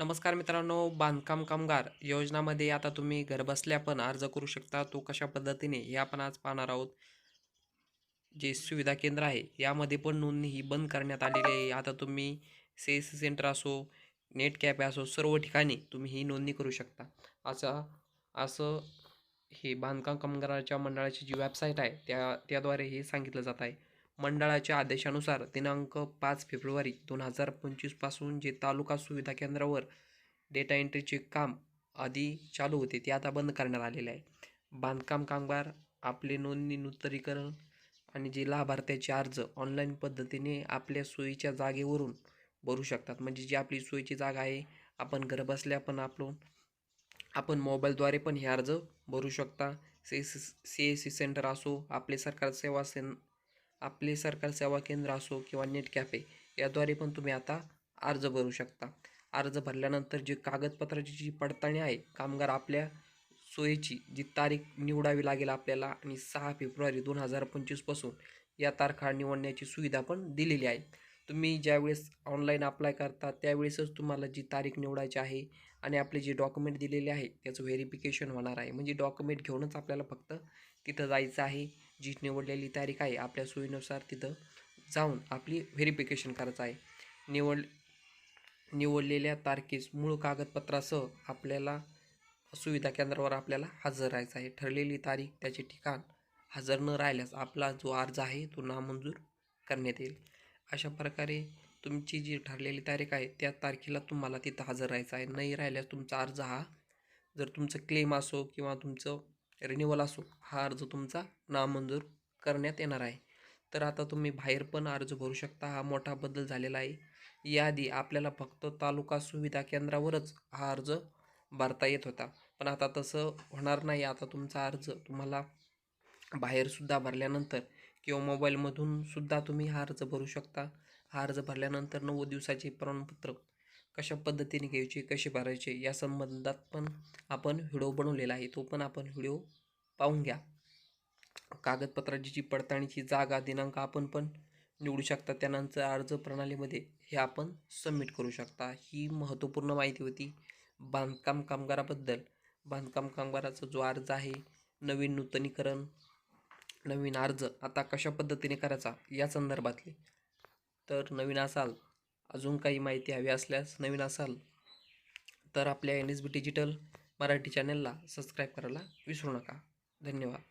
नमस्कार मित्रांनो बांधकाम कामगार योजनामध्ये आता तुम्ही घरबसल्या पण अर्ज करू शकता. तो कशा पद्धतीने हे आपण आज पाहणार आहोत. जे सुविधा केंद्र आहे यामध्ये पण नोंदणी ही बंद करण्यात आलेली आहे. आता तुम्ही सी एस सी सेंटर असो नेट कॅफे असो सर्व ठिकाणी तुम्ही ही नोंदणी करू शकता. असा असं हे बांधकाम कामगाराच्या मंडळाची जी वेबसाईट आहे त्या त्याद्वारे हे सांगितलं जात आहे. मंडळाच्या आदेशानुसार दिनांक पाच फेब्रुवारी दोन हजार पंचवीसपासून जे तालुका सुविधा केंद्रावर डेटा एंट्रीचे काम आधी चालू होते ते आता बंद करण्यात आलेले आहे. बांधकाम कामगार आपले नोंदणी नूतनीकरण आणि जे लाभार्थ्याचे अर्ज ऑनलाईन पद्धतीने आपल्या सोयीच्या जागेवरून भरू शकतात. म्हणजे जी आपली सोयीची जागा आहे आपण घरबसल्या पण आपण आपण मोबाईलद्वारे पण हे अर्ज भरू शकता. C S C S C centre असो आपले सरकार सेवा सें आपले सरकार सेवा केंद्र असो किंवा नेट कॅफे याद्वारे पण तुम्ही आता अर्ज भरू शकता. अर्ज भरल्यानंतर जी कागदपत्राची जी पडताळणी आहे कामगार आपल्या सोयीची जी तारीख निवडावी लागेल आपल्याला आणि सहा फेब्रुवारी दोन हजार पंचवीसपासून या तारखा निवडण्याची सुविधा पण दिलेली आहे. तुम्ही ज्यावेळेस ऑनलाईन अप्लाय करता त्यावेळेसच तुम्हाला जी तारीख निवडायची आहे आणि आपले जे डॉक्युमेंट दिलेले आहे त्याचं व्हेरिफिकेशन होणार आहे. म्हणजे डॉक्युमेंट घेऊनच आपल्याला फक्त तिथं जायचं आहे. जी निवडलेली तारीख आहे आपल्या सोयीनुसार तिथं जाऊन आपली व्हेरिफिकेशन करायचं आहे. निवड निवडलेल्या तारखेस मूळ कागदपत्रासह आपल्याला सुविधा केंद्रावर आपल्याला हजर राहायचं आहे. ठरलेली तारीख त्याचे ठिकाण हजर न राहिल्यास आपला जो अर्ज आहे तो नामंजूर करण्यात येईल. अशा प्रकारे तुमची जी ठरलेली तारीख आहे त्या तारखेला तुम्हाला तिथं हजर राहायचं आहे. नाही राहिल्यास तुमचा अर्ज हा जर तुमचं क्लेम असो किंवा तुमचं रिन्युअल असो हा अर्ज तुमचा नामंजूर करण्यात येणार आहे. तर आता तुम्ही बाहेर पण अर्ज भरू शकता. हा मोठा बदल झालेला आहे. याआधी आपल्याला फक्त तालुका सुविधा केंद्रावरच हा अर्ज भरता येत होता. पण आता तसं होणार नाही. आता तुमचा अर्ज तुम्हाला बाहेरसुद्धा भरल्यानंतर किंवा मोबाईलमधून सुद्धा तुम्ही हा अर्ज भरू शकता. हा अर्ज भरल्यानंतर नव्वद दिवसाचे प्रमाणपत्र कशा पद्धतीने घ्यायचे कसे भरायचे या संबंधात पण आपण व्हिडिओ बनवलेला आहे. तो पण आपण व्हिडिओ पाहून घ्या. कागदपत्राची जी पडताळणीची जागा दिनांक आपण पण निवडू शकता. त्यानंतर अर्ज प्रणालीमध्ये हे आपण सबमिट करू शकता. ही महत्त्वपूर्ण माहिती होती बांधकाम कामगाराबद्दल. बांधकाम कामगाराचा जो अर्ज आहे नवीन नूतनीकरण नवीन अर्ज आता कशा पद्धतीने करायचा या संदर्भातले. तर नवीन असाल अजून काही माहिती हवी असल्यास नवीन असाल तर आपल्या N S B digital Marathi चॅनलला सबस्क्राईब करायला विसरू नका. धन्यवाद.